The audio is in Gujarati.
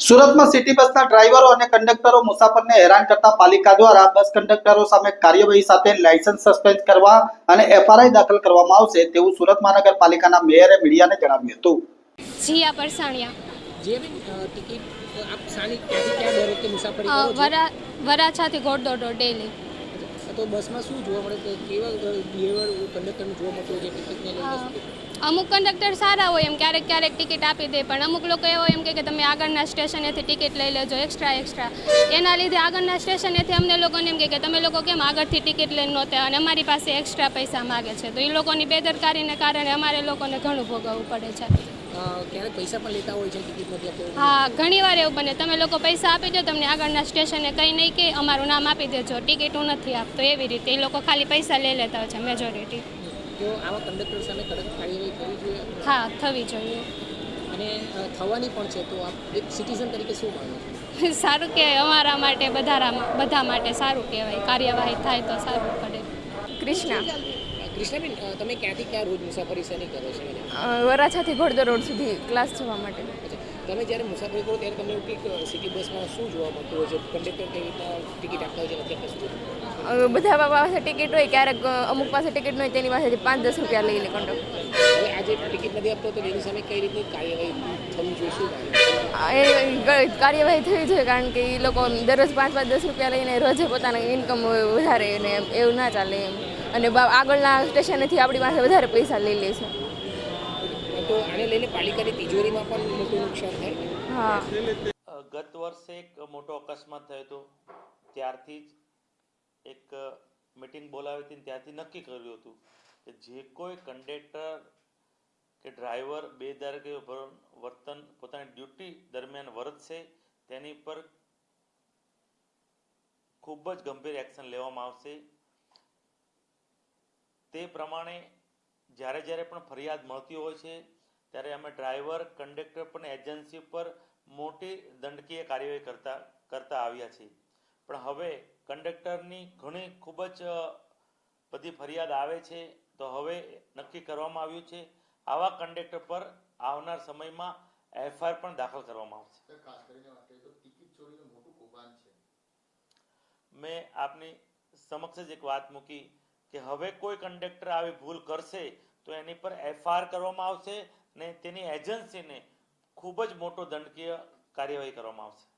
સુરતમાં સિટી બસના ડ્રાઈવરો અને કંડક્ટરો મુસાફરને હેરાન કરતા પાલિકા દ્વારા બસ કંડક્ટરો સામે કાર્યવાહી સાથે લાયસન્સ સસ્પેન્ડ કરવા અને એફઆરઆઈ દાખલ કરવામાં આવશે તેવું સુરત મહાનગરપાલિકાના મેયરે મીડિયાને જણાવ્યું હતું. જીયા પરસાણિયા. જે ટિકિટ આપ સાની ક્યાંથી ક્યાં દર વખતે મુસાફરી કરો છો? વરા વરાછાથી ઘોડદોડો ડેલી. તો બસમાં શું જોવા મળે? કે કેવા બિહેવિયર કંડક્ટરનું જોવા મળતું હોય છે? ટિકિટને લઈને? અમુક કંડક્ટર સારા હોય એમ ક્યારેક ક્યારેક ટિકિટ આપી દે પણ અમુક લોકો એવો એમ કે તમે આગળના સ્ટેશનેથી ટિકિટ લઈ લેજો એક્સ્ટ્રા એક્સ્ટ્રા એના લીધે આગળના સ્ટેશનેથી અમને લોકોને એમ કહે કે તમે લોકો કેમ આગળથી ટિકિટ લઈને નહોતા અને અમારી પાસે એક્સ્ટ્રા પૈસા માગે છે. તો એ લોકોની બેદરકારીને કારણે અમારે લોકોને ઘણું ભોગવવું પડે છે. ક્યારેક પૈસા પણ લેતા હોય છે ટિકિટ હા ઘણી વાર એવું બને. તમે લોકો પૈસા આપી દો તમને આગળના સ્ટેશને કંઈ નહીં કે અમારું નામ આપી દેજો ટિકિટ હું નથી આપતો. એવી રીતે એ લોકો ખાલી પૈસા લઈ લેતા હોય છે મેજોરિટી તો આવા કંડક્ટર સામે કડક કાર્યવાહી કરવી જોઈએ? હા થવી જોઈએ. અને થવાની પણ છે તો આપ એક સિટીઝન તરીકે શું માનો છો? સારું કહેવાય અમારા માટે બધા બધા માટે સારું કહેવાય. કાર્યવાહી થાય તો સારું પડે. કૃષ્ણા. કૃષ્ણાબેન તમે ક્યાંથી ક્યાં રોજ મુસાફરી શેની કરો છો? વરાછાથી ઘોડદર રોડ સુધી ક્લાસ જવા માટે. તમે જ્યારે મુસાફરી કરો ત્યારે તમને એવું કંઈક સિટી બસમાં શું જોવા મળતું હોય છે? કંડક્ટર કેવી રીતના ટિકિટ આપતા હોય છે મળતું? બધા પાસે ટિકિટ હોય ક્યારેક અમુક પાસે ટિકિટ હોય તેની પાસેથી પાંચ દસ રૂપિયા લઈ લે કંડક્ટર. હવે આજે ટિકિટ નથી આપતો તો એની સામે કઈ રીતની કાર્યવાહી થવી જોઈએ? શું એ કાર્યવાહી થવી જોઈએ કારણ કે એ લોકો દરરોજ પાંચ પાંચ દસ રૂપિયા લઈને રોજે પોતાના ઇન્કમ વધારે ને એવું ના ચાલે એમ. અને આગળના સ્ટેશનેથી આપણી પાસે વધારે પૈસા લઈ લે છે. તો આને લઈને પાલિકાની તિજોરીમાં પણ મોટું નુકસાન થાય. હા. ગત વર્ષે એક મોટો અકસ્માત થયો હતો. ત્યારથી જ એક મિટિંગ બોલાવી હતી ત્યાંથી નક્કી કર્યું હતું કે જે કોઈ કંડક્ટર કે ડ્રાઈવર બેદરકારી ભર- વર્તન પોતાની ડ્યુટી દરમિયાન વર્તશે તેની પર ખૂબ જ ગંભીર એક્શન લેવામાં આવશે. તે પ્રમાણે જ્યારે જ્યારે પણ ફરિયાદ મળતી હોય છે ત્યારે અમે ડ્રાઈવર કંડક્ટર પણ એજન્સી પર મોટી દંડકીય કાર્યવાહી કરતા કરતા આવ્યા છીએ. પણ હવે કંડક્ટરની ઘણી ખૂબ જ બધી ફરિયાદ આવે છે તો હવે નક્કી કરવામાં આવ્યું છે આવા કંડક્ટર પર આવનાર સમયમાં એફઆઈઆર પણ દાખલ કરવામાં આવશે. મેં આપની સમક્ષ જ એક વાત મૂકી કે હવે કોઈ કંડક્ટર આવી ભૂલ કરશે તો એની પર એફઆઈઆર કરવામાં આવશે ને તેની એજન્સીને ખૂબ જ મોટો દંડકીય કાર્યવાહી કરવામાં આવશે.